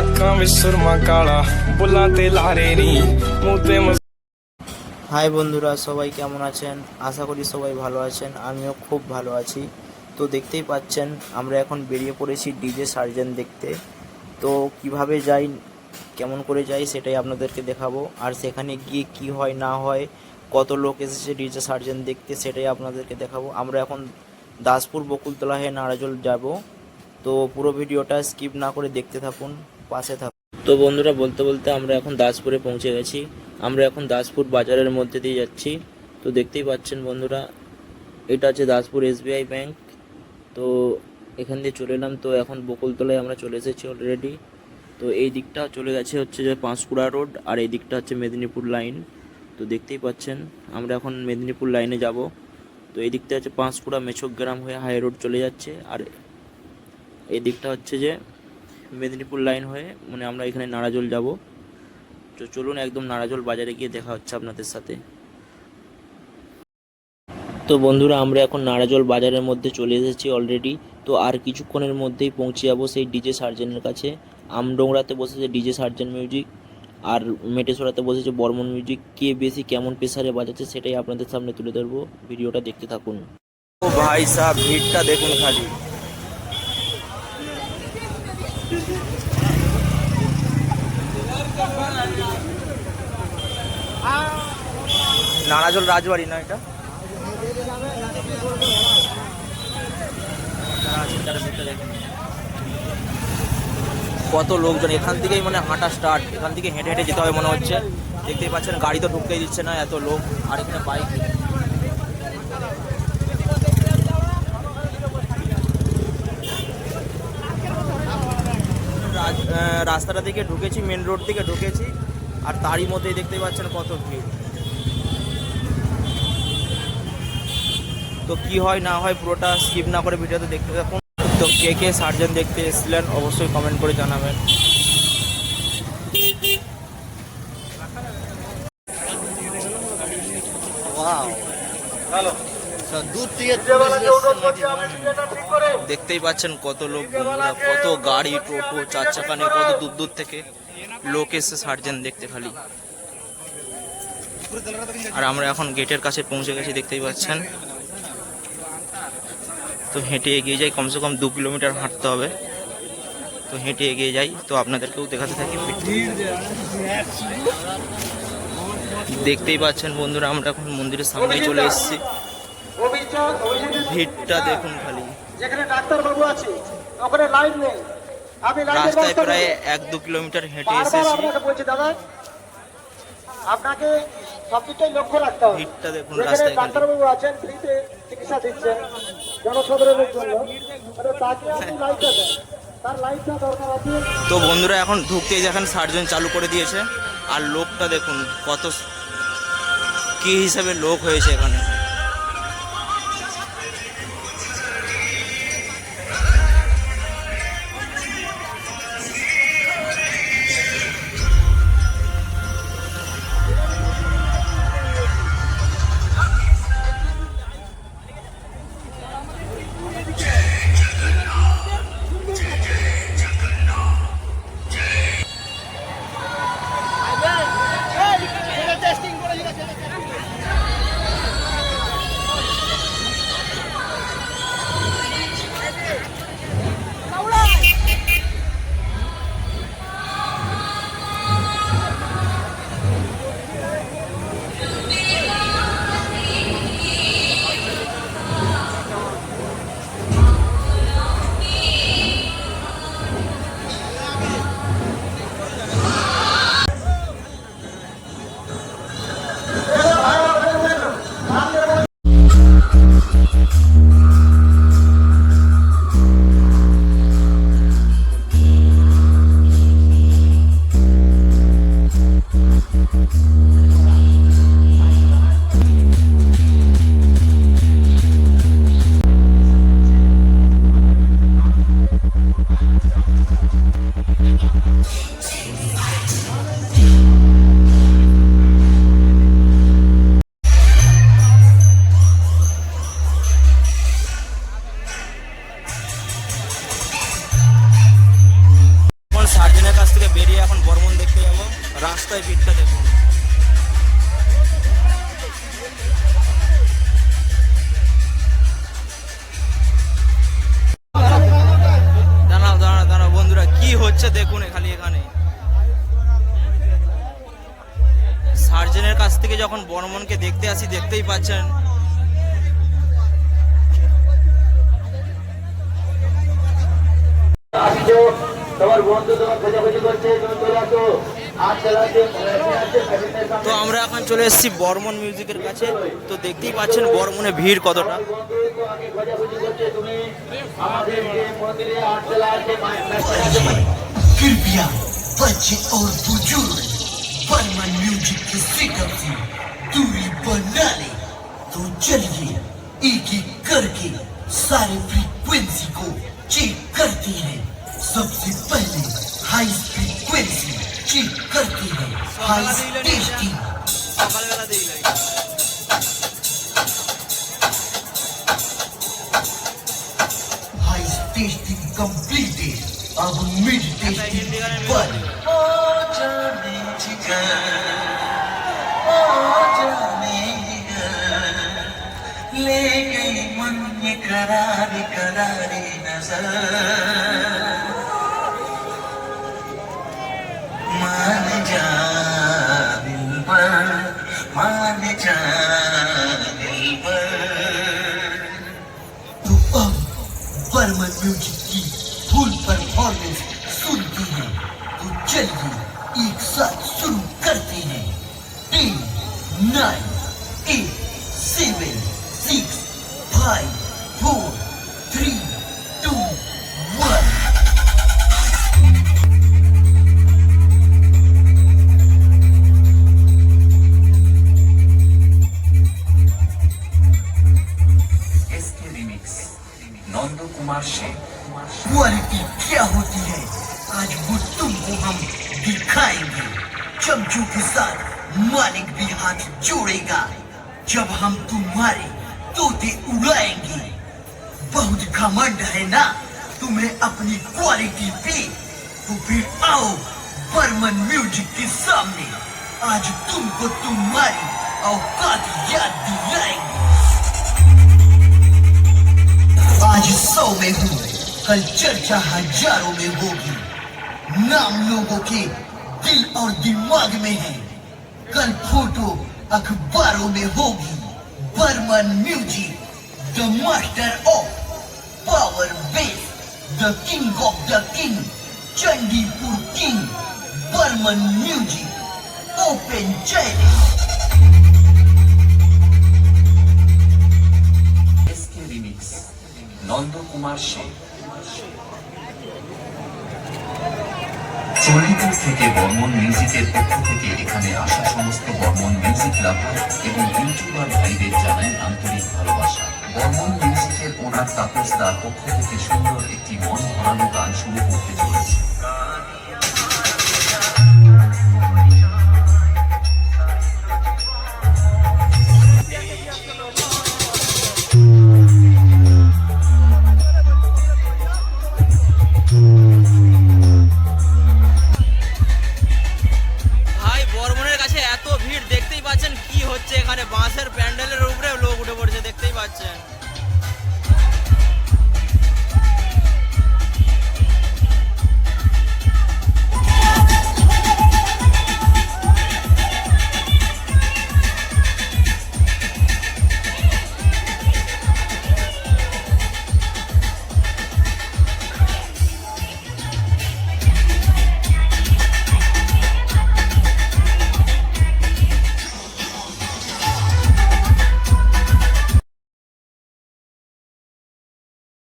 ਅੱਖਾਂ ਵਿੱਚ ਸੁਰਮਾ ਕਾਲਾ ਬੁੱਲਾਂ ਤੇ ਲਾਰੇ ਨੀ ਮੂੰਹ ਤੇ ਮੁਸ- হাই বন্ধুরা সবাই কেমন আছেন আশা করি সবাই ভালো আছেন আমিও খুব ভালো আছি তো দেখতেই পাচ্ছেন আমরা এখন বেরিয়ে পড়েছি ডিজে সার্জেন দেখতে তো কিভাবে যাই কেমন করে যাই সেটাই আপনাদেরকে দেখাবো আর সেখানে গিয়ে কি হয় না হয় কত লোক এসেছে ডিজে সার্জেন দেখতে সেটাই আপনাদেরকে দেখাবো আমরা এখন দাসপুর বকুলতলা হয়ে নারাজল যাব তো পুরো ভিডিওটা স্কিপ না করে দেখতে থাকুন পাশে থাকুন তো বন্ধুরা বলতে বলতে আমরা এখন দাসপুরে পৌঁছে গেছি। আমরা এখন দাসপুর বাজারের মধ্যে দিয়ে যাচ্ছি। তো দেখতেই পাচ্ছেন বন্ধুরা, এটা আছে দাসপুর এসবিআই ব্যাংক। তো এখান দিয়ে চলে এলাম। তো এখন বকুলতলায় আমরা চলে এসেছি অলরেডি তো এই দিকটা চলে গেছে হচ্ছে যে পাঁশকুড়া রোড আর এই দিকটা হচ্ছে মেদিনীপুর লাইন। তো দেখতেই পাচ্ছেন, আমরা এখন মেদিনীপুর লাইনে যাব। তো এই দিকটা হচ্ছে পাঁশকুড়া মেছক গ্রাম হয়ে হাই রোড চলে যাচ্ছে। আর এই দিকটা হচ্ছে যে মেদিনীপুর লাইন হয়ে মানে আমরা এখানে নারাজল যাব। তো চলুন একদম নারাজল বাজারে গিয়ে দেখা হচ্ছে আপনাদের সাথে। তো বন্ধুরা, আমরা এখন নারাজল বাজারের মধ্যে চলে এসেছি অলরেডি তো আর কিছুক্ষণের মধ্যেই পৌঁছে যাব সেই ডিজে সার্জেনের কাছে। আমডোংরাতে বসেছে ডিজে সার্জেন মিউজিক আর মেটেশ্বরাতে বসেছে বর্মন মিউজিক কে বেশি কেমন প্রেসারে বাজাচ্ছে সেটাই আপনাদের সামনে তুলে ধরবো। ভিডিওটা দেখতে থাকুন। ও ভাই, সাহেব, ভিড়টা দেখুন খালি। নারাজল রাজবাড়ি না এটা? কত লোকজন, এখান থেকেই মানে হাঁটা স্টার্ট এখান থেকে হেঁটে হেঁটে যেতে হবে মনে হচ্ছে। দেখতেই পাচ্ছেন, গাড়ি তো ঢুকতেই দিচ্ছে না এত লোক, আর এখানে বাইক রাস্তাটা থেকে ঢুকেছি মেন রোড থেকে ঢুকেছি আর তারই মধ্যেই দেখতেই পাচ্ছেন কত ভিড়। তো কি হয় না হয় পুরোটা স্কিপ না করে ভিডিওতে দেখতে থাকুন। তো কে কে সার্জন দেখতে এসেছিলেন অবশ্যই কমেন্ট করে জানাবেন। দেখতেই পাচ্ছেন কত লোক বন্ধুরা কত গাড়ি টোটো চার চাকা নিয়ে কত দূর দূর থেকে লোক এসে সার্জন দেখতে খালি। আর আমরা এখন গেটের কাছে পৌঁছে গেছি দেখতেই পাচ্ছেন। তো হেঁটে এগিয়ে যাই কমসে কম দু কিলোমিটার হাঁটতে হবে। তো হেঁটে এগিয়ে যাই তো আপনাদেরকেও দেখাতে থাকি দেখতেই পাচ্ছেন বন্ধুরা আমরা এখন মন্দিরের সামনে চলে এসেছি। ভিড়টা দেখুন খালি। যেখানে ডাক্তারবাবু আছে ওখানে লাইন নেই। লাইনের রাস্তায় প্রায় এক দু কিলোমিটার হেঁটে এসেছি। বলছি দাদা আপনাকে সব দিকটাই লক্ষ্য রাখতে হবে। ভিড়টা দেখুন রাস্তায় ডাক্তারবাবু আছেন ফ্রিতে চিকিৎসা দিচ্ছেন জনসাধারণের জন্য। মানে তাকে আপনি লাইটটা দেন। তার লাইটটা দরকার আছে। তো বন্ধুরা এখন ঢুকতেই দেখেন সার্জন চালু করে দিয়েছে। আর লোকটা দেখুন কত কি হিসাবে লোক হয়েছে এখানে। রাস্তায় ভিড়টা দেখুন। খালি এখানে। সার্জেনের কাছ থেকে যখন বর্মনকে দেখতে আসি দেখতেই পাচ্ছেন। তোমার বন্ধু তোমার খোঁজাখুঁজি করছে তুমি চলে আসো আর চালাচ্ছে আছে প্যাকেটের সামনে তো আমরা এখন চলে এসেছি বর্মন মিউজিকের কাছে তো দেখতেই পাচ্ছেন বর্মনে ভিড় কতটা বন্ধু তো আগে খোঁজাখুঁজি করছে তুমি আমাদের যে মন্দিরে আট চালা আছে মেশিন আছে कृपया बच्चे और बुजुर्ग बर्मन म्यूजिक की सिग्नल से दूरी बना ले तो चलिए एक एक करके सारे फ्रीक्वेंसी को चेक करते हैं सबसे पहले हाई स्पीड क्वेरी चेक करती है हाई स्पीड की। हाई स्पीड की कंप्लीटेड अब मिड टेस्टिंग पर जाने ले गई मन करारी करारी नज़र। चमचों के साथ मालिक भी हाथ जोड़ेगा। जब हम तुम्हारे तोते उड़ाएँगे, बहुत घमंड है ना? तुम्हें अपनी क्वालिटी पे तो फिर आओ बर्मन म्यूज़िक के सामने। आज तुमको तुम्हारी औकात याद दिलाएँगे। आज सौ में हूँ, कल चर्चा हज़ारों में होगी। नाम लोगों के दिल और दिमाग में है। कल फ़ोटो अखबारों में होगी। Barman music, the master of power bass, the king of the king, Chandipur king, Barman music, open challenge. Nand Kumar Sheikh. Chandipur থেকে বর্মন মিউজিকের পক্ষ থেকে এখানে আসা সমস্ত বর্মন মিউজিক লাভার এবং ইউটিউবার ভাইদের জানায় আন্তরিক ভালোবাসা। বর্মন মিউজিকের ওনার তাপস দার পক্ষ থেকে সুন্দর একটি মন ভরানো গান শুরু করতে চলেছে।